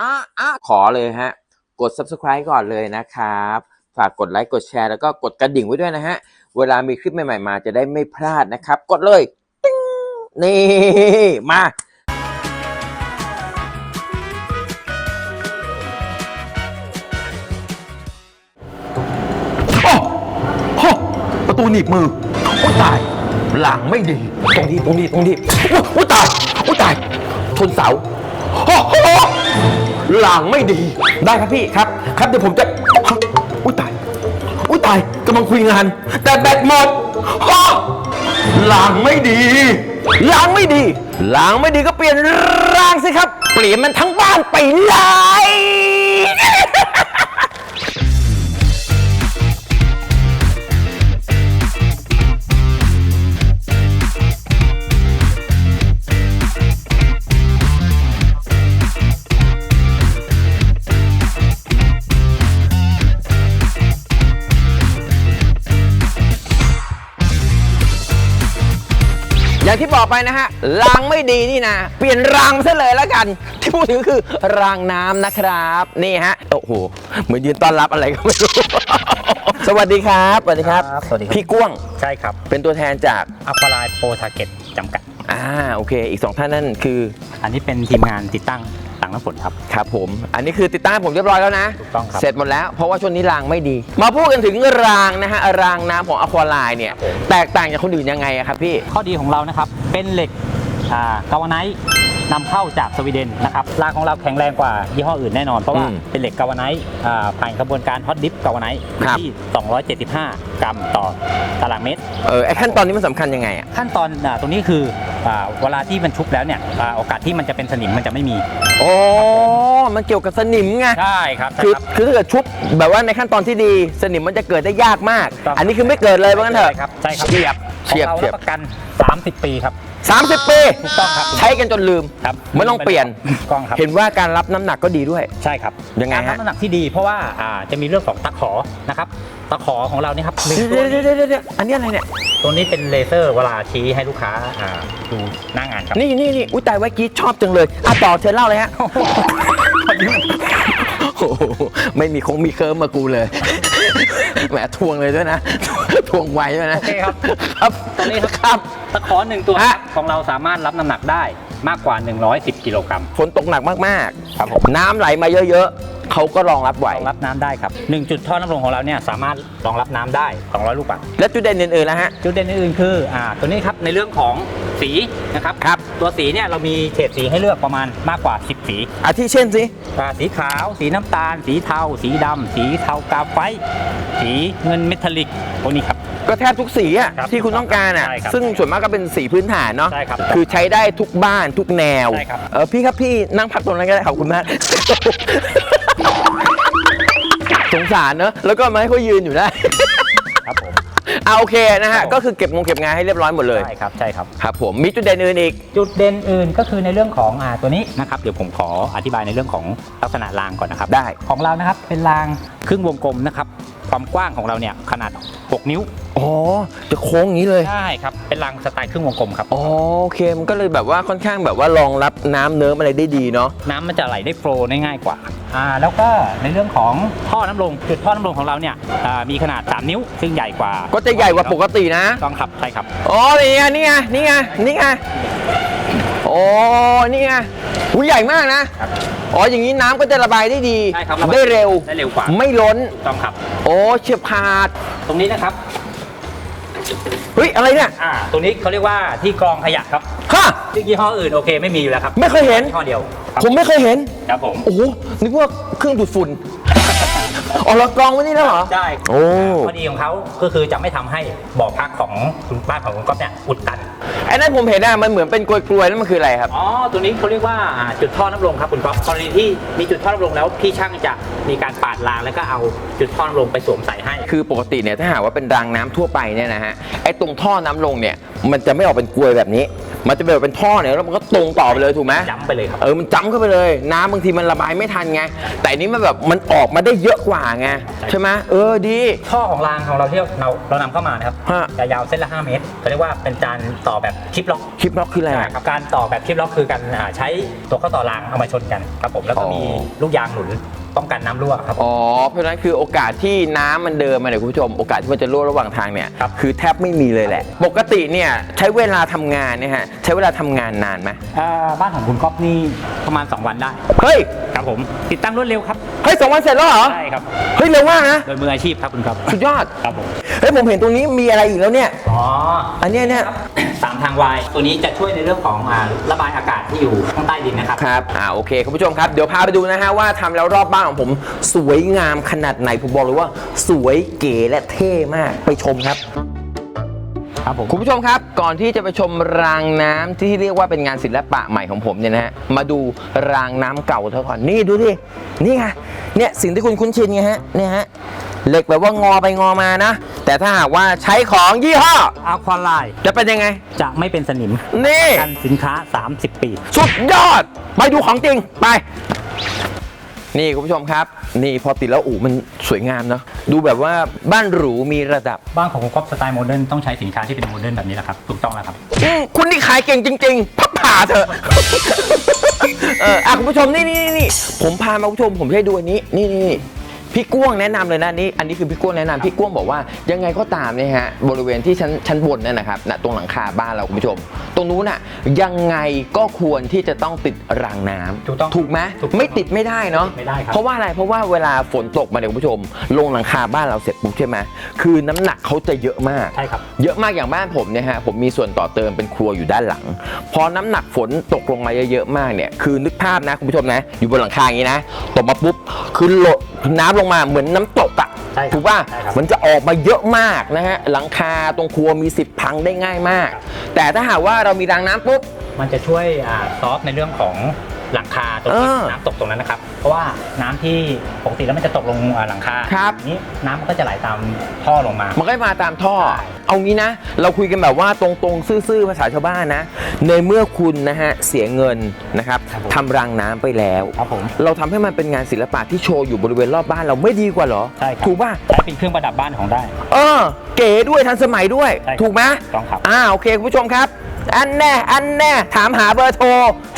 อะอะขอเลยฮะ กด subscribe ก่อนเลยนะครับ ฝากกดไลค์กดแชร์แล้วก็กดกระดิ่งไว้ด้วยนะฮะ เวลามีคลิปใหม่ๆมาจะได้ไม่พลาดนะครับ กดเลยติ๊งนี่มาโอ้ประตูหนีบมือโอ้ตาย หลังไม่ดี ตรงนี้ตรงนี้ตรงนี้โอ้ตายโอ้ตายชนเสาโอ้ หหลังไม่ดี ได้ครับพี่ครับ ครับเดี๋ยวผมจะอุ้ยตายอุ้ยตายกำลังคุยงาน แต่แบตหมดฮะหลังไม่ดีหลังไม่ดีหลังไม่ดีก็เปลี่ยนร่างสิครับ เปลี่ยนมันทั้งบ้านไปเลย อย่างที่บอกไปนะฮะรางไม่ดีนี่นะเปลี่ยนรางซะเลยแล้วกัน ที่พูดถึงคือรางน้ำนะครับ นี่ฮะโอ้โหเหมือนยืนต้อนรับอะไรก็ไม่รู้สวัสดีครับสวัสดีครับครับสวัสดีครับพี่ก้วงใช่ครับ เป็นตัวแทนจากอควาไลโปรทาเก็ตจำกัดอ่าโอเค อีกสองท่านนั่นคือ อันนี้เป็นทีมงานติดตั้งถัง น้ำฝนครับ ครับผม อันนี้คือติดตั้งให้ผมเรียบร้อยแล้วนะถูกต้องครับ เสร็จหมดแล้วเพราะว่าช่วงนี้รางไม่ดี มาพูดกันถึงรางนะฮะรางน้ำของอควาไลน์เนี่ย แตกต่างจากคนอื่นยังไงอะครับพี่ ข้อดีของเรานะครับ เป็นเหล็กอ่ากาวาไนท์ นำเข้าจากสวีเดนนะครับรางของเราแข็งแรงกว่ายี่ห้ออื่นแน่นอน เพราะว่าอืมเป็นเหล็กกาวาไนท์อ่าผ่านกระบวนการฮอตดิฟกาวาไนท์ครับ ที่ 275 กรัมต่อตารางเมตร เออไอขั้นตอนนี้มันสำคัญยังไงอะขั้นตอนอ่าตรงนี้คืออ่าเวลาที่มันชุบแล้วเนี่ยอ่าโอกาสที่มันจะเป็นสนิมมันจะไม่มีโอ้มันเกี่ยวกับสนิมไง ใช่ครับใช่คือครับคือถ้าเกิดชุบแบบว่าในขั้นตอนที่ดีสนิมมันจะเกิดได้ยากมากถูกต้องอันนี้คือไม่เกิดเลยว่างั้นเถอะ ใช่ครับใช่ครับเฉียบของเฉียบเราเฉียรับบประกัน 30 ปีครับ สามสิบปีถูกต้องครับใช้กันจนลืมครับไม่ต้องเปลี่ยนถูกต้องครับ เห็นว่าการรับน้ำหนักก็ดีด้วย ใช่ครับยังไงฮะ การรับน้ำหนักที่ดีเพราะว่าอ่าจะมีเรื่องของตะขอนะครับตะขอของเราเนี่ยครับหนึ่งเดี๋ตัยววเดี๋ยวเดี๋ยวเดี๋ยวอันนี้อะไรเนี่ย ตัวนี้เป็นเลเซอร์เวลาชี้ให้ลูกค้าอ่าดูหน้างานครับนี่นี่นี่อุ้ยตายไว้กี้ชอบจังเลยอะต่อเชิญเล่าเลยฮะ โอ้โหไม่มีคงมีเคิร์มมากูเลย แหมทวงเลยด้วยนะ ทวงไวด้วยนะ โอเคครับ ครับตัวนี้ครับ ตะขอหนึ่งตัวฮะ ของเราสามารถรับน้ำหนักได้มากกว่า 110 กิโลกรัมฝนตกหนักมากๆ ครับผมน้ำไหลมาเยอะๆเขาก็รองรับไหว รองรับน้ำได้ครับหนึ่งจุดท่อน้ำลงของเราเนี่ยสามารถรองรับน้ำได้ 200 ลูกบาศก์แล้วจุดเด่นอื่นๆนะฮะ จุดเด่นอื่นๆคืออ่าตัวนี้ครับในเรื่องของ สีนะครับครับ ตัวสีเนี่ยเรามีเฉดสีให้เลือกประมาณมากกว่า 10 สีอาทิเช่นสิ อ่าสีขาว สีน้ำตาล สีเทา สีดำสีเทากราไฟต์สีเงินเมทัลลิกพวกนี้ครับ ก็แทบทุกสีอะครับที่คุณต้องการอะใช่ครับซึ่งส่วนมากก็เป็นสีพื้นฐานเนาะใช่ครับคือใช้ได้ทุกบ้านทุกแนวใช่ครับ เออพี่ครับพี่นั่งพักตรงนั้นก็ได้ขอบคุณมาก สงสารเนอะแล้วก็มาให้เขายืนอยู่ได้ ครับผม เอาโอเคนะครัฮะบผมก็คือเก็บงงเก็บงานให้เรียบร้อยหมดเลย ใช่ครับใช่ครับ ครับผมมีจุดเด่นอื่นอีก จุดเด่นอื่นก็คือในเรื่องของอ่าตัวนี้นะครับเดี๋ยวผมขออธิบายในเรื่องของลักษณะรางก่อนนะครับได้ ของเรานะครับเป็นรางครึ่งวงกลมนะครับความกว้างของเราเนี่ยขนาด 6 นิ้ว อ๋อจะโค้งอย่างนี้เลยใช่ครับ เป็นรางสไตล์ครึ่งวงกลมครับ อ๋อโอเคมันก็เลยแบบว่าค่อนข้างแบบว่ารองรับน้ำเนิ้มอะไรได้ดีเนาะ น้ำมันจะไหลได้โฟลว์ได้ง่ายกว่าอ่า แล้วก็ในเรื่องของท่อน้ำลงจุดท่อน้ำลงของเราเนี่ยอ่ามีขนาด 3 นิ้ว ซึ่งใหญ่กว่าก็จะใหญ่กว่าปกตินะ ต้องครับใช่ครับอ๋อนี่ไงนี่ไงนี่ไงนี่ไงโอ้นี่ไงหูใหญ่มากนะครับอ๋ออย่างนี้น้ำก็จะระบายได้ดี ใช่ครับได้เร็ว ได้เร็วกว่าไม่ล้น ต้องครับ โอ้เฉียบขาด ตรงนี้นะครับ เฮ้ย อะไรเนี่ยอ่าตรงนี้เขาเรียกว่าที่กรองขยะครับฮะ ยี่ห้ออื่นโอเคไม่มีอยู่แล้วครับไม่เคยเห็น ยี่ห้อเดียวครับผมไม่เคยเห็น ครับผม โอ้โหนึกว่าเครื่องดูดฝุ่น อ๋อเรากรองไว้นี่แล้วเหรอ ใช่โอ้ ข้อดีของเขาก็คือจะไม่ทำให้บ่อพักของคุณบ้านของคุณก๊อฟเนี่ยอุดตัน ไอ้นั่นผมเห็นอะมันเหมือนเป็นกลวยๆแล้วมันคืออะไรครับ อ๋อ ตัวนี้เขาเรียกว่าอ่าจุดท่อน้ำลงครับคุณก๊อฟกรณีที่มีจุดท่อน้ำลงแล้วพี่ช่างจะมีการปาดรางแล้วก็เอาจุดท่อน้ำลงไปสวมใส่ให้ คือปกติเนี่ยถ้าหากว่าเป็นรางน้ำทั่วไปเนี่ยนะฮะไอ้ตรงท่อน้ำลงเนี่ยมันจะไม่ออกเป็นกลวยแบบนี้ มันจะเป็นแบบเป็นท่อเนี่ยแล้วมันก็ตรงต่อไปเลยถูกไหมย้ำไปเลยครับ เออมันจ้ำเข้าไปเลย น้ำบางทีมันระบายไม่ทันไงแต่อันนี้มันแบบมันออกมาได้เยอะกว่าว่าไงใช่ไหมเออดีท่อของรางของเราที่เราเรานำเข้ามานะครับฮะจะยาวเส้นละ 5 เมตรเขาเรียกว่าเป็นการต่อแบบคลิปล็อกคลิปล็อกคืออะไรใช่อะครับการต่อแบบคลิปล็อกคือการอ่าใช้ตัวข้อต่อรางเอามาชนกันครับผมแล้วก็อ๋อมีลูกยางหนุนป้องกันน้ำรั่วครับผมอ๋อเพราะฉะนั้นคือโอกาสที่น้ำมันเดินมาเนี่ยคุณผู้ชมโอกาสที่มันจะรั่วระหว่างทางเนี่ยครับ คือแทบไม่มีเลยแหละ ปกติเนี่ยใช้เวลาทำงานเนี่ยฮะใช้เวลาทำงานนานไหมอ่าบ้านของคุณก๊อฟนี่ประมาณ 2 วันได้ เฮ้ย ครับผมติดตั้งรวดเร็วครับเฮ้ยสองวันเสร็จแล้วเหรอ ใช่ครับ เฮ้ยเร็วมากนะ โดยมืออาชีพครับคุณก๊อฟสุดยอด ครับผมเฮ้ยผมเห็นตรงนี้มีอะไรอีกแล้วเนี่ย อ๋อ อันเนี้ยเนี่ย สามทางวายตัวนี้จะช่วยในเรื่องของอ่าระบายอากาศที่อยู่ข้างใต้ดินนะครับ ครับ อ่า โอเค คุณผู้ชมครับ เดี๋ยวพาไปดูนะฮะว่าทำแล้วรอบบ้านของผม สวยงามขนาดไหน ผมบอกเลยว่า สวยเก๋และเท่มาก ไปชมครับ ครับผมคุณผู้ชมครับก่อนที่จะไปชมรางน้ำที่เรียกว่าเป็นงานศิลปะใหม่ของผมเนี่ยนะฮะมาดูรางน้ำเก่าเท่าก่อนนี่ดูดินี่ไงเนี่ยสิ่งที่คุณคุ้นชินไงฮะเนี่ยฮะเหล็กแบบว่างอไปงอมานะ แต่ถ้าหากว่าใช้ของยี่ห้ออะควาไลน์จะเป็นยังไง จะไม่เป็นสนิม นี่กันสินค้า 30 ปี สุดยอด ไปดูของจริง ไป นี่คุณผู้ชมครับ นี่พอติดแล้วอู๋มันสวยงามเนาะดูแบบว่าบ้านหรูมีระดับ บ้านของคุณก๊อฟสไตล์โมเดิร์นต้องใช้สินค้าที่เป็นโมเดิร์นแบบนี้แหละครับถูกต้องแล้วครับ อืมคุณนี่ขายเก่งจริง ๆ พับผ่าเถอะ เอออะคุณผู้ชมนี่นี่นี่ผมพามาคุณผู้ชมผมจะให้ดูอันนี้ นี่นี่นี่ พี่ก้วงแนะนำเลยนะนี่อันนี้คือพี่ก้วงแนะนำพี่ก้วงบอกว่ายังไงก็ตามเนี่ยฮะบริเวณที่ชั้นชั้นบนนั่นนะครับนะตรงหลังคาบ้านเราคุณผู้ชม ตรงนู้นน่ะยังไงก็ควรที่จะต้องติดรางน้ำถูกต้องถูกไหมถูกต้องไม่ติดไม่ได้เนาะไม่ได้ครับ เพราะว่าอะไรเพราะว่าเวลาฝนตกมาเนี่ยคุณผู้ชม ลงหลังคาบ้านเราเสร็จปุ๊บใช่ไหมคือน้ำหนักเขาจะเยอะมาก ใช่ครับ เยอะมากอย่างบ้านผมเนี่ยฮะผมมีส่วนต่อเติมเป็นครัวอยู่ด้านหลัง พอน้ำหนักฝนตกลงมาเยอะๆมากเนี่ยคือนึกภาพนะคุณผู้ชมนะ อยู่บนหลังคาอย่างนี้นะตกมาปุ๊บคือโหลด น้ำลงมาเหมือนน้ำตกอะใช่ครับถูกป่ะใช่ครับ มันจะออกมาเยอะมากนะฮะหลังคาตรงครัวมีสิทธิ์พังได้ง่ายมาก แต่ถ้าหากว่าเรามีรางน้ำปุ๊บ มันจะช่วยอ่าซอฟต์ในเรื่องของ หลังคาตรงเออน้ำตกตรงนั้นนะครับ เพราะว่าน้ำที่ปกติแล้วมันจะตกลงอ่าหลังคาครับนี้น้ำมันก็จะไหลตามท่อลงมา มันก็มาตามท่อ ใช่ เอางี้นะ เราคุยกันแบบว่าตรงๆ ซื่อๆ ภาษาชาวบ้านนะ ในเมื่อคุณนะฮะ เสียเงินนะครับครับผมทำรางน้ำไปแล้ว ครับผม เราทำให้มันเป็นงานศิลปะที่โชว์อยู่บริเวณรอบบ้านเราไม่ดีกว่าเหรอ ใช่ครับ ถูกป่ะ ใช้เป็นเครื่องประดับบ้านของได้ เออ เก๋ด้วยทันสมัยด้วย ใช่ครับถูกไหมต้องครับ อ่า โอเค คุณผู้ชมครับ อันแน่ อันแน่ ถามหาเบอร์โทร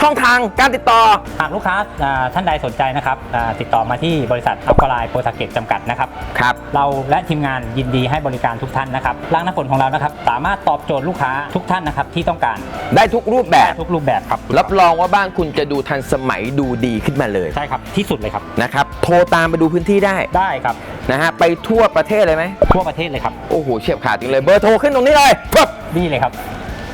ช่องทางการติดต่อ หากลูกค้าอ่าท่านใดสนใจนะครับอ่าติดต่อมาที่บริษัทอัลกไลน์โปรตาเกตจำกัดนะครับ ครับ เราและทีมงานยินดีให้บริการทุกท่านนะครับร่างน้ำฝนของเรานะครับ สามารถตอบโจทย์ลูกค้าทุกท่านนะครับที่ต้องการได้ทุกรูปแบบ ทุกรูปแบบครับรับรองว่าบ้านคุณจะดูทันสมัยดูดีขึ้นมาเลยใช่ครับที่สุดเลยครับ นะครับ โทรตามไปดูพื้นที่ได้ได้ครับ นะฮะ ไปทั่วประเทศเลยไหมทั่วประเทศเลยครับโอ้โห เฉียบขาดจริงเลย เบอร์โทรขึ้นตรงนี้เลยปึ๊บ นี่เลยครับ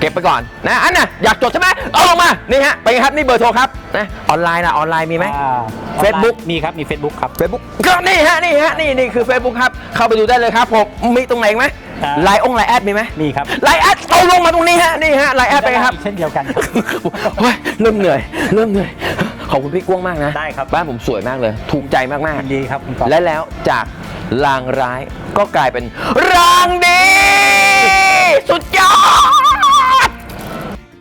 เก็บไปก่อนนะอันน่ะอยากจดใช่ไหมเอาลงมานี่ฮะไปครับนี่เบอร์โทรครับนะออนไลน์นะออนไลน์มีไหม อ่า Facebook มีครับ มี Facebook ครับ เฟซบุ๊กก็นี่ฮะนี่ฮะนี่นี่คือ Facebook ครับเข้าไปดูได้เลยครับผมมีตรงไหนอีกไหมอ่าไลน์องไลน์แอดมีไหมมีครับไลน์แอดเอาลงมาตรงนี้ฮะนี่ฮะไลน์แอดไปครับ เช่นเดียวกันครับโอ้ยเริ่มเหนื่อยเริ่มเหนื่อยขอบคุณพี่กวางมากนะได้ครับ บ้านผมสวยมากเลย ถูกใจมากยินดีครับคุณก๊อฟ ๆ และแล้วจากรางร้ายก็กลายเป็นรางดี สุดยอด